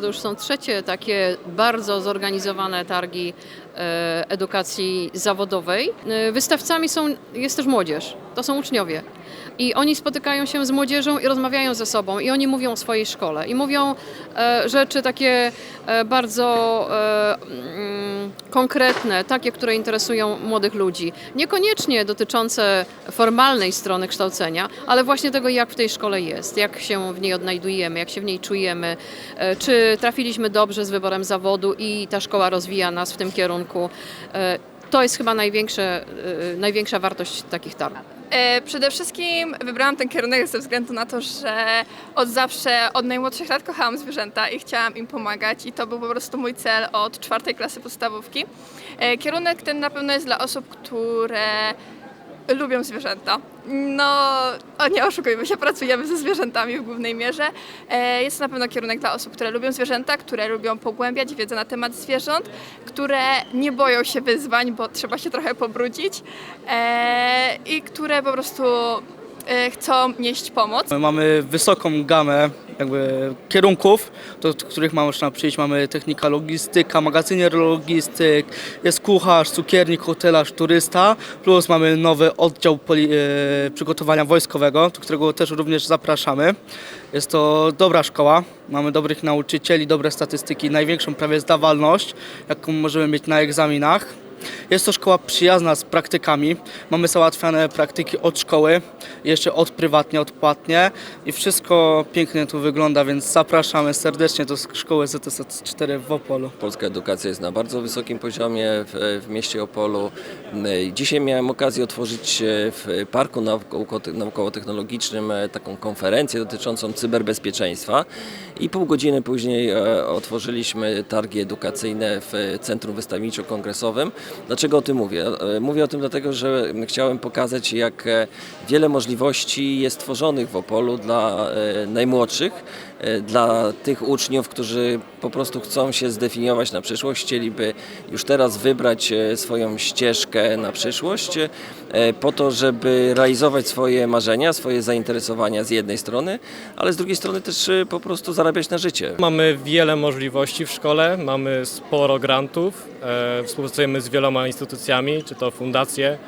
To już są trzecie takie bardzo zorganizowane targi e, edukacji zawodowej. E, Wystawcami są, jest też młodzież, to są uczniowie. I oni spotykają się z młodzieżą i rozmawiają ze sobą i oni mówią o swojej szkole i mówią e, rzeczy takie e, bardzo e, mm, konkretne, takie, które interesują młodych ludzi. Niekoniecznie dotyczące formalnej strony kształcenia, ale właśnie tego, jak w tej szkole jest, jak się w niej odnajdujemy, jak się w niej czujemy, e, czy trafiliśmy dobrze z wyborem zawodu i ta szkoła rozwija nas w tym kierunku. E, To jest chyba największe, e, największa wartość takich targów. E, Przede wszystkim wybrałam ten kierunek ze względu na to, że od zawsze, od najmłodszych lat kochałam zwierzęta i chciałam im pomagać i to był po prostu mój cel od czwartej klasy podstawówki. E, Kierunek ten na pewno jest dla osób, które lubią zwierzęta. No, o nie oszukujmy się, pracujemy ze zwierzętami w głównej mierze. E, Jest to na pewno kierunek dla osób, które lubią zwierzęta, które lubią pogłębiać wiedzę na temat zwierząt, które nie boją się wyzwań, bo trzeba się trochę pobrudzić e, i które po prostu chcą nieść pomoc. My Mamy wysoką gamę jakby kierunków, do których można przyjść. Mamy technika logistyka, magazynier logistyk, jest kucharz, cukiernik, hotelarz, turysta, plus mamy nowy oddział poli- e, przygotowania wojskowego, do którego też również zapraszamy. Jest to dobra szkoła, mamy dobrych nauczycieli, dobre statystyki, największą prawie zdawalność, jaką możemy mieć na egzaminach. Jest to szkoła przyjazna z praktykami. Mamy załatwiane praktyki od szkoły, jeszcze od prywatnie, odpłatnie i wszystko pięknie tu wygląda, więc zapraszamy serdecznie do szkoły ZSS 4 w Opolu. Polska edukacja jest na bardzo wysokim poziomie w, w mieście Opolu. Dzisiaj miałem okazję otworzyć e, w Parku Naukowo- Naukowo-Technologicznym e, taką konferencję dotyczącą cyberbezpieczeństwa i pół godziny później e, otworzyliśmy targi edukacyjne w Centrum Wystawniczo-Kongresowym. Dlaczego o tym mówię? E, Mówię o tym dlatego, że chciałem pokazać, jak e, wiele możliwości jest tworzonych w Opolu dla e, najmłodszych, dla tych uczniów, którzy po prostu chcą się zdefiniować na przyszłość, chcieliby już teraz wybrać e, swoją ścieżkę na przyszłość, e, po to, żeby realizować swoje marzenia, swoje zainteresowania z jednej strony, ale z drugiej strony też e, po prostu zarabiać na życie. Mamy wiele możliwości w szkole, mamy sporo grantów, e, współpracujemy z wieloma instytucjami, czy to fundacje,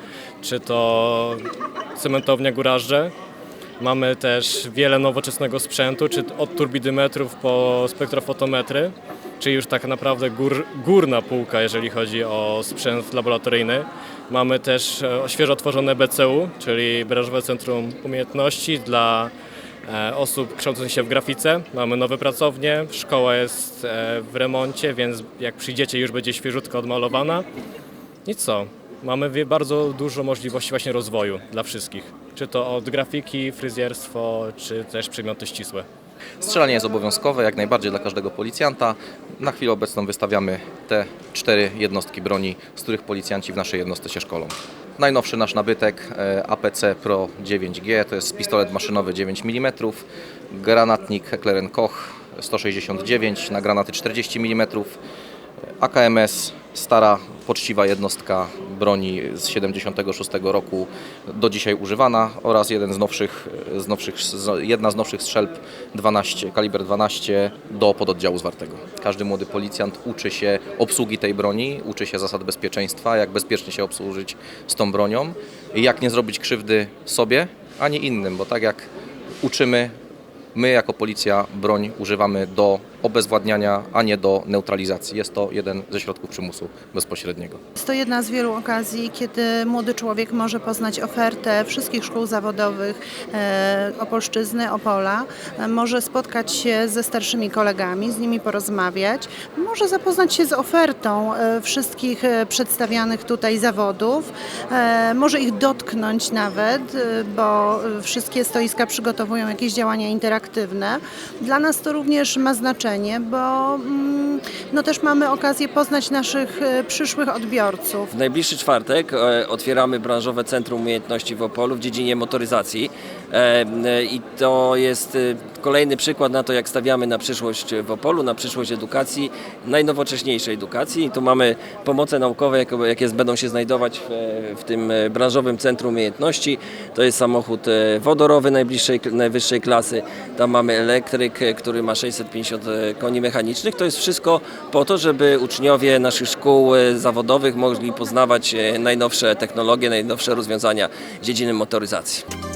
czy to cementownia Gurażdże. Mamy też wiele nowoczesnego sprzętu, czy od turbidymetrów po spektrofotometry, czyli już tak naprawdę gór, górna półka, jeżeli chodzi o sprzęt laboratoryjny. Mamy też e, świeżo otworzone BCU, czyli Branżowe Centrum Umiejętności dla e, osób kształcących się w grafice. Mamy nowe pracownie, szkoła jest e, w remoncie, więc jak przyjdziecie już będzie świeżutko odmalowana. I co? Mamy bardzo dużo możliwości właśnie rozwoju dla wszystkich. Czy to od grafiki, fryzjerstwo, czy też przedmioty ścisłe. Strzelanie jest obowiązkowe jak najbardziej dla każdego policjanta. Na chwilę obecną wystawiamy te cztery jednostki broni, z których policjanci w naszej jednostce się szkolą. Najnowszy nasz nabytek e, APC Pro 9G to jest pistolet maszynowy 9 mm, granatnik Heckler Koch 169 na granaty 40 mm, AKMS, stara, poczciwa jednostka broni z 76 roku, do dzisiaj używana oraz jeden z nowszych, z nowszych, jedna z nowszych strzelb 12, kaliber 12 do pododdziału zwartego. Każdy młody policjant uczy się obsługi tej broni, uczy się zasad bezpieczeństwa, jak bezpiecznie się obsłużyć z tą bronią i jak nie zrobić krzywdy sobie ani innym, bo tak jak uczymy My jako policja broń używamy do obezwładniania, a nie do neutralizacji. Jest to jeden ze środków przymusu bezpośredniego. Jest to jedna z wielu okazji, kiedy młody człowiek może poznać ofertę wszystkich szkół zawodowych e, Opolszczyzny, Opola. E, Może spotkać się ze starszymi kolegami, z nimi porozmawiać. Może zapoznać się z ofertą e, wszystkich przedstawianych tutaj zawodów. Może ich dotknąć nawet, bo wszystkie stoiska przygotowują jakieś działania interaktywne. Dla nas to również ma znaczenie, bo mm, no też mamy okazję poznać naszych e, przyszłych odbiorców. W najbliższy czwartek e, otwieramy branżowe Centrum Umiejętności w Opolu w dziedzinie motoryzacji. E, I to jest kolejny przykład na to, jak stawiamy na przyszłość w Opolu, na przyszłość edukacji, najnowocześniejszej edukacji. Tu mamy pomoce naukowe, jakie, będą się znajdować w, tym branżowym centrum umiejętności. To jest samochód wodorowy najbliższej, najwyższej klasy. Tam mamy elektryk, który ma 650 koni mechanicznych. To jest wszystko po to, żeby uczniowie naszych szkół e, zawodowych mogli poznawać e, najnowsze technologie, najnowsze rozwiązania dziedziny motoryzacji.